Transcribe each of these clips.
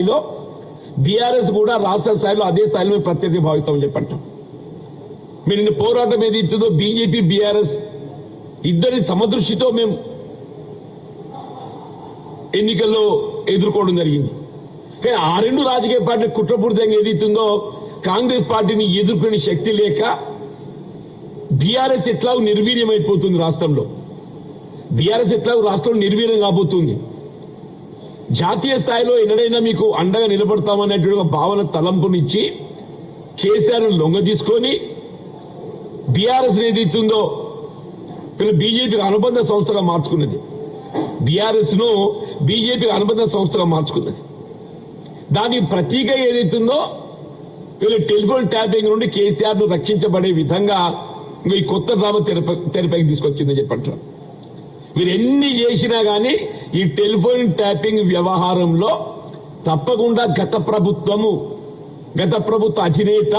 స్థాయిలో బీఆర్ఎస్ కూడా రాష్ట్ర స్థాయిలో అదే స్థాయిలో మేము ప్రత్యర్థి భావిస్తామని చెప్పంటాం. మీరు నిన్న పోరాటం ఏది ఇస్తుందో బీజేపీ బీఆర్ఎస్ ఇద్దరి సమదృష్టితో మేము ఎన్నికల్లో ఎదుర్కోవడం జరిగింది. కానీ ఆ రెండు రాజకీయ పార్టీ కుట్రపూరితంగా ఏదైతుందో కాంగ్రెస్ పార్టీని ఎదుర్కొనే శక్తి లేక బీఆర్ఎస్ ఎట్లా నిర్వీర్యమైపోతుంది రాష్ట్రంలో. బీఆర్ఎస్ ఎట్లా రాష్ట్రంలో నిర్వీర్యం కాబోతుంది. జాతీయ స్థాయిలో ఎన్నడైనా మీకు అండగా నిలబడతామనేటువంటి ఒక భావన తలంపునిచ్చి కేసీఆర్ లొంగ తీసుకొని బీఆర్ఎస్ ఏదైతుందో వీళ్ళు బీజేపీకి అనుబంధ సంస్థగా మార్చుకున్నది. బీఆర్ఎస్ను బీజేపీకి అనుబంధ సంస్థగా మార్చుకున్నది. దానికి ప్రతీక ఏదైతుందో వీళ్ళు టెలిఫోన్ ట్యాపింగ్ నుండి కేసీఆర్ను రక్షించబడే విధంగా మీ ఈ కొత్త డ్రామా తెరపై తెరపైకి తీసుకొచ్చిందని చెప్పంటారు. మీరు ఎన్ని చేసినా గానీ ఈ టెలిఫోన్ ట్యాపింగ్ వ్యవహారంలో తప్పకుండా గత ప్రభుత్వము గత ప్రభుత్వ అధినేత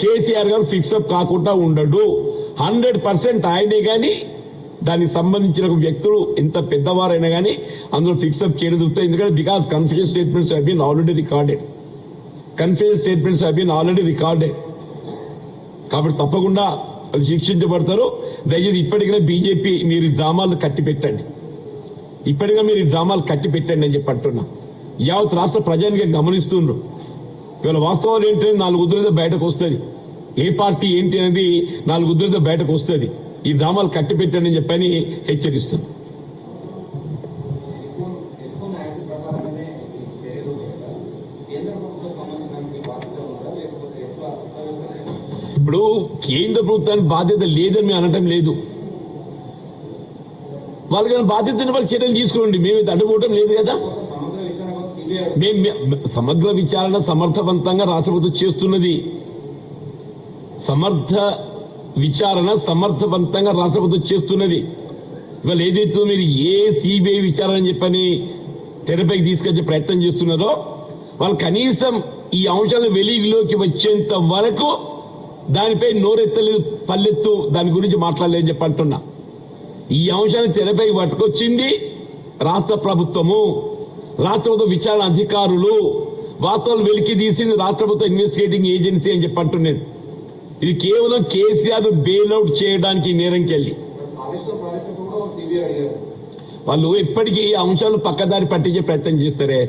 కేసీఆర్ గారు ఫిక్సప్ కాకుండా ఉండడు. హండ్రెడ్ పర్సెంట్ ఆయనే గాని దానికి సంబంధించిన వ్యక్తులు ఎంత పెద్దవారైనా కానీ అందులో ఫిక్సప్ చేయడం జరుగుతుంది. ఎందుకంటే because confusion statements have been already recorded confusion statements have been already recorded కాబట్టి తప్పకుండా అది శిక్షించబడతారు. దయచేసి ఇప్పటికైనా బీజేపీ మీరు డ్రామాలు కట్టి పెట్టండి ఇప్పటిగా మీరు ఈ డ్రామాలు కట్టి పెట్టండి అని చెప్పి అంటున్నా. యావత్ రాష్ట్ర ప్రజానికి గమనిస్తుండ్రు. ఇవాళ వాస్తవాలు ఏంటంటే నాలుగు ఉద్యోగ బయటకు వస్తుంది. ఏ పార్టీ ఏంటి అనేది నాలుగు ఉద్యోగ బయటకు వస్తుంది. ఈ డ్రామాలు కట్టి పెట్టండి అని చెప్పని హెచ్చరిస్తుంది ఇప్పుడు కేంద్ర ప్రభుత్వానికి బాధ్యత లేదని మేము అనటం లేదు. వాళ్ళకి బాధ్యతని వాళ్ళు చర్యలు తీసుకోండి. మేమైతే అడ్డుకోవటం లేదు కదా? మేము సమగ్ర విచారణ సమర్థవంతంగా రాష్ట్రపతి చేస్తున్నది. సమర్థ విచారణ సమర్థవంతంగా రాష్ట్రపతి చేస్తున్నది. ఇవాళ ఏదైతే మీరు ఏ సిబిఐ విచారణ అని చెప్పని తెరపైకి తీసుకొచ్చే ప్రయత్నం చేస్తున్నారో వాళ్ళు కనీసం ఈ అంశాలు వెలుగులోకి వచ్చేంత వరకు దానిపై నోరెత్తలేదు పల్లెత్తు దాని గురించి మాట్లాడలేదని చెప్పి అంటున్నా. ఈ అంశాన్ని తెరపై పట్టుకొచ్చింది రాష్ట్ర ప్రభుత్వము. రాష్ట్ర ప్రభుత్వ విచారణ అధికారులు వాస్తవాలు వెలికి తీసింది రాష్ట్ర ప్రభుత్వ ఇన్వెస్టిగేటింగ్ ఏజెన్సీ అని చెప్పి అంటున్నాను ఇది కేవలం కేసీఆర్ బెయిల్అవుట్ చేయడానికి నేరంకెళ్ళి వాళ్ళు ఇప్పటికీ ఈ అంశాలు పక్కదారి పట్టించే ప్రయత్నం చేస్తారే.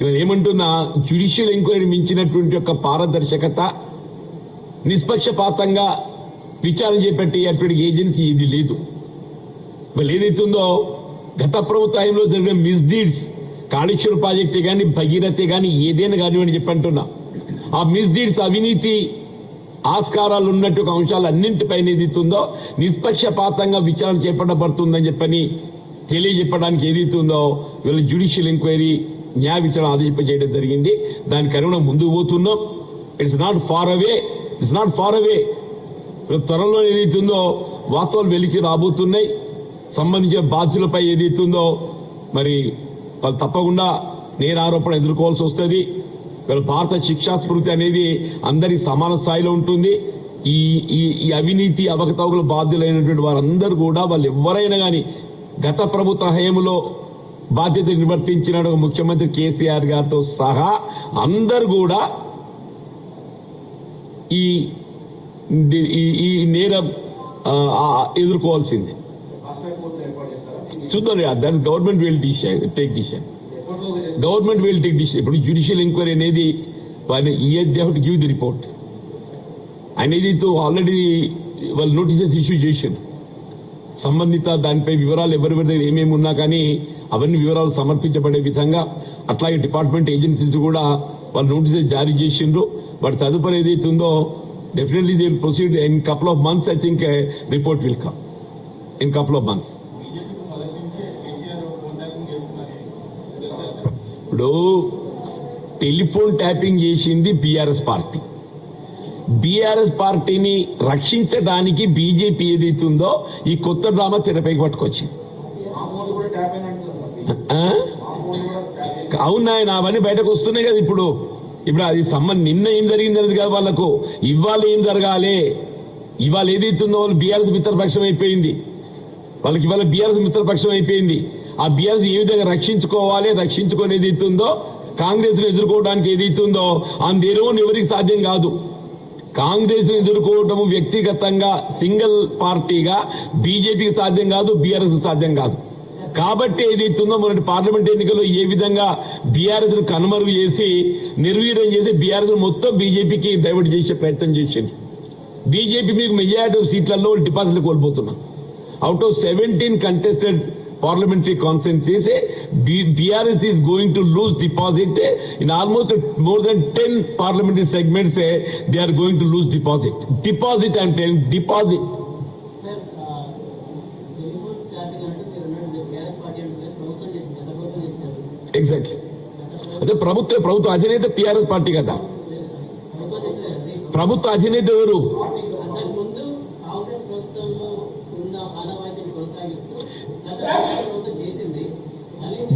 ఇవాళ ఏమంటున్నా జ్యుడిషియల్ ఎంక్వైరీ మించినటువంటి యొక్క పారదర్శకత నిష్పక్షపాతంగా విచారణ చేపట్టేటువంటి ఏజెన్సీ ఇది లేదు. వాళ్ళు ఏదైతుందో గత ప్రభుత్వంలో జరిగిన మిస్డీడ్స్ కాళేశ్వర ప్రాజెక్టే కానీ భగీరథే కానీ ఏదైనా కానివ్వండి చెప్పంటున్నా ఆ మిస్డీడ్స్ అవినీతి ఆస్కారాలు ఉన్నట్టు ఒక అంశాలు అన్నింటిపైన ఏదైతుందో నిష్పక్షపాతంగా విచారణ చేపట్టబడుతుందని చెప్పని తెలియజెప్పడానికి ఏదైతుందో వీళ్ళ జ్యుడిషియల్ ఎంక్వైరీ న్యాయ విచారణ ఆదేశింపజేయడం జరిగింది. దాని కరోనా ముందుకు పోతున్నాం. It's not far away it's not far away త్వరలో ఏదైతుందో వాస్తవాలు వెలికి రాబోతున్నాయి. సంబంధించిన బాధ్యులపై ఏదైతుందో మరి వాళ్ళు తప్పకుండా నేర ఆరోపణ ఎదుర్కోవాల్సి వస్తుంది. వీళ్ళ భారత శిక్షా స్మృతి అనేది అందరి సమాన స్థాయిలో ఉంటుంది. ఈ ఈ అవినీతి అవకతవకల బాధ్యులైనటువంటి వారందరూ కూడా వాళ్ళు ఎవరైనా కానీ గత ప్రభుత్వ హయంలో బాధ్యత నిర్వర్తించిన ముఖ్యమంత్రి కేసీఆర్ గారితో సహా అందరు కూడా ఈ ఈ ఈ నేరం ఎదుర్కోవాల్సిందే. చూద్దాం దాన్ని government will decision take decision government will take decision ఇప్పుడు జ్యుడిషియల్ ఎంక్వైరీ అనేది వాళ్ళు year they to give the report అనేది ఆల్రెడీ వాళ్ళు నోటీసెస్ ఇష్యూ చేశారు సంబంధిత దానిపై వివరాలు ఎవరెవరి దగ్గర ఏమేమి ఉన్నా కానీ అవన్నీ వివరాలు సమర్పించబడే విధంగా అట్లాగే డిపార్ట్మెంట్ ఏజెన్సీస్ కూడా వాళ్ళు నోటీసెస్ జారీ చేసిండ్రు. వాటి తదుపరి ఏదైతే ఉందో definitely they proceed in couple of months I think report will come in couple of months ఇప్పుడు టెలిఫోన్ ట్యాపింగ్ చేసింది బీఆర్ఎస్ పార్టీ. బీఆర్ఎస్ పార్టీని రక్షించడానికి బీజేపీ ఏదైతుందో ఈ కొత్త డ్రామా తెరపైకి పట్టుకొచ్చింది. మా అవునా అవన్నీ బయటకు వస్తున్నాయి కదా ఇప్పుడు. ఇప్పుడు అది సంబంధం నిన్న ఏం జరిగింది అనేది కదా వాళ్ళకు. ఇవాళ ఏం జరగాలి? ఇవాళ ఏదైతుందో వాళ్ళు బీఆర్ఎస్ మిత్రపక్షం అయిపోయింది. వాళ్ళకి ఇవాళ బీఆర్ఎస్ మిత్రపక్షం అయిపోయింది. ఆ బీఆర్ఎస్ ఏ విధంగా రక్షించుకోవాలి రక్షించుకొని ఏదైతే ఉందో కాంగ్రెస్ను ఎదుర్కోవడానికి ఏదైతుందో అందులో ఎవరికి సాధ్యం కాదు. కాంగ్రెస్ను ఎదుర్కోవటము వ్యక్తిగతంగా సింగిల్ పార్టీగా బీజేపీకి సాధ్యం కాదు బీఆర్ఎస్ సాధ్యం కాదు. కాబట్టి ఏదైతుందో మొన్నటి పార్లమెంట్ ఎన్నికల్లో ఏ విధంగా బీఆర్ఎస్ను కనుమరుగు చేసి నిర్వీర్యం చేసి బీఆర్ఎస్ మొత్తం బీజేపీకి డైవర్ట్ చేసే ప్రయత్నం చేసింది. బీజేపీ మీకు మెజారిటీ సీట్లలో డిపాజిట్లు కోల్పోతున్నాం. Out of seventeen contested parliamentary constituencies BRS is going to lose deposit in almost more than ten parliamentary segments they are going to lose deposit deposit అంటే డిపాజిట్ సార్ ఆ, తెలుగు జాతి కంటే మీరు ఉన్నట్టు టీఆర్ఎస్ పార్టీ అంటే ప్రభుత్వం చేసింది గత ప్రభుత్వం చేశారు ఎగ్జాక్ట్లీ అదే ప్రభుత్వ ప్రభుత్వ అధినేత టీఆర్ఎస్ పార్టీ కదా. ప్రభుత్వం చేసేది అది ప్రభుత్వ అధినేత ఎవరు అంతకుముందు కాంగ్రెస్ ప్రభుత్వంలో ఉన్న ఆనవాయితీని కొనసాగిస్తూ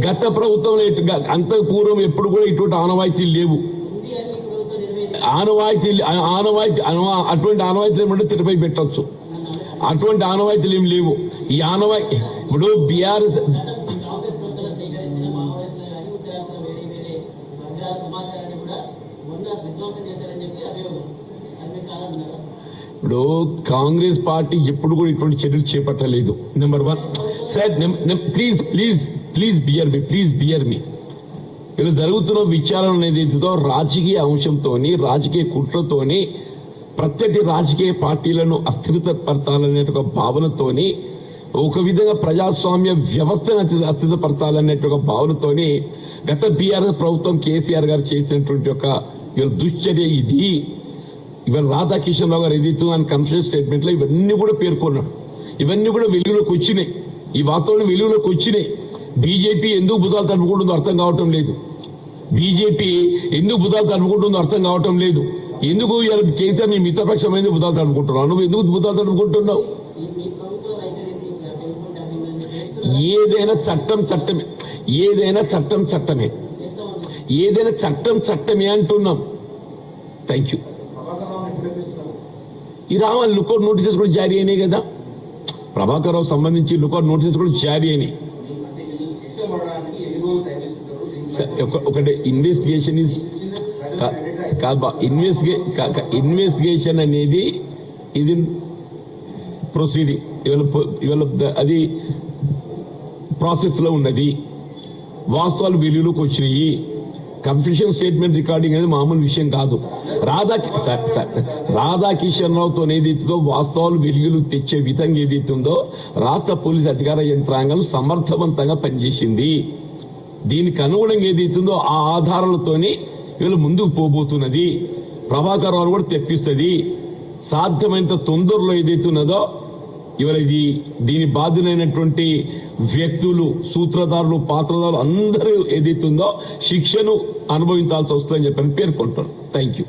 గత ప్రభుత్వం చేసింది ప్రభుత్వంలో పూర్వం ఎప్పుడు కూడా ఇటువంటి ఆనవాయితీలు లేవు. ఉంది ఆనవాయితీ ఆనవాయితీ అటువంటి ఆనవాయితీలు ఏమంటే తిరుపతి పెట్టచ్చు. అటువంటి ఆనవాయితీలు ఏం లేవు. ఈ ఆనవాయి ఇప్పుడు బీఆర్ఎస్ ఇప్పుడు కాంగ్రెస్ పార్టీ ఎప్పుడు కూడా ఇటువంటి చర్యలు చేపట్టలేదు. Number one sir please please please bear me please bear me ఇలా జరుగుతున్న విచారణ అనేది రాజకీయ అంశంతోని రాజకీయ కుట్రతోని ప్రత్యర్థి రాజకీయ పార్టీలను అస్థిరతపరచాలనే ఒక భావనతోని ఒక విధంగా ప్రజాస్వామ్య వ్యవస్థను అస్థిరపరచాలనే ఒక భావనతోని గత బీఆర్ఎస్ ప్రభుత్వం కేసీఆర్ గారు చేసినటువంటి ఒక దుశ్చర్య ఇది. ఇవాళ రాధాకిషన్ రావు గారు ఏదైతే అని కన్ఫరెన్స్ స్టేట్మెంట్లో ఇవన్నీ కూడా పేర్కొన్నాడు. ఇవన్నీ కూడా వెలుగులోకి వచ్చినాయి. ఈ వాస్తవాలు వెలుగులోకి వచ్చినాయి. బీజేపీ ఎందుకు భుజాలు తడుపుకుంటుందో అర్థం కావటం లేదు. బీజేపీ ఎందుకు భుజాలు తడుపుకుంటుందో అర్థం కావటం లేదు. ఎందుకు కేసీఆర్ నీ మిత్రపక్షమైంది భుజాలు తడుపుకుంటున్నావు నువ్వు ఎందుకు భుజాలు తడుపుకుంటున్నావు మీ ఏదైనా చట్టం చట్టమే. ఏదైనా చట్టం చట్టమే. ఏదైనా చట్టం చట్టమే అంటున్నాం. థ్యాంక్ యూ ఈ రావాలి లుకౌట్ నోటీసెస్ కూడా జారీ అయినాయి కదా. ప్రభాకర్ రావు సంబంధించి లుకౌట్ నోటీస్ కూడా జారీ అయినాయి. ఒక- ఒకటి ఇన్వెస్టిగేషన్ ఇస్ కాదు ఇన్వెస్టిగే ఇన్వెస్టిగేషన్ అనేది ఇది ప్రొసీడింగ్ ఇవాళ ఇవాళ అది ప్రాసెస్లో ఉన్నది. వాస్తవాలు వెలుగులోకి వచ్చినాయి. కన్ఫ్యూషన్ స్టేట్మెంట్ రికార్డింగ్ అనేది మామూలు విషయం కాదు. రాధా సార్ రాధాకిషన్ రావుతో ఏదైతుందో వాస్తవాలు వెలుగులు తెచ్చే విధంగా ఏదైతుందో రాష్ట్ర పోలీస్ అధికార యంత్రాంగం సమర్థవంతంగా పనిచేసింది. దీనికి అనుగుణంగా ఏదైతుందో ఆ ఆధారాలతోని వీళ్ళు ముందుకు పోబోతున్నది. ప్రభాకర్ రావు కూడా తెప్పిస్తుంది. సాధ్యమైనంత తొందరలో ఏదైతున్నదో ఇవాళ ఇది దీని బాధ్యులైనటువంటి వ్యక్తులు సూత్రధారులు పాత్రధారులు అందరూ ఏదైతుందో శిక్షను అనుభవించాల్సి వస్తుందని చెప్పని పేర్కొంటారు. Thank you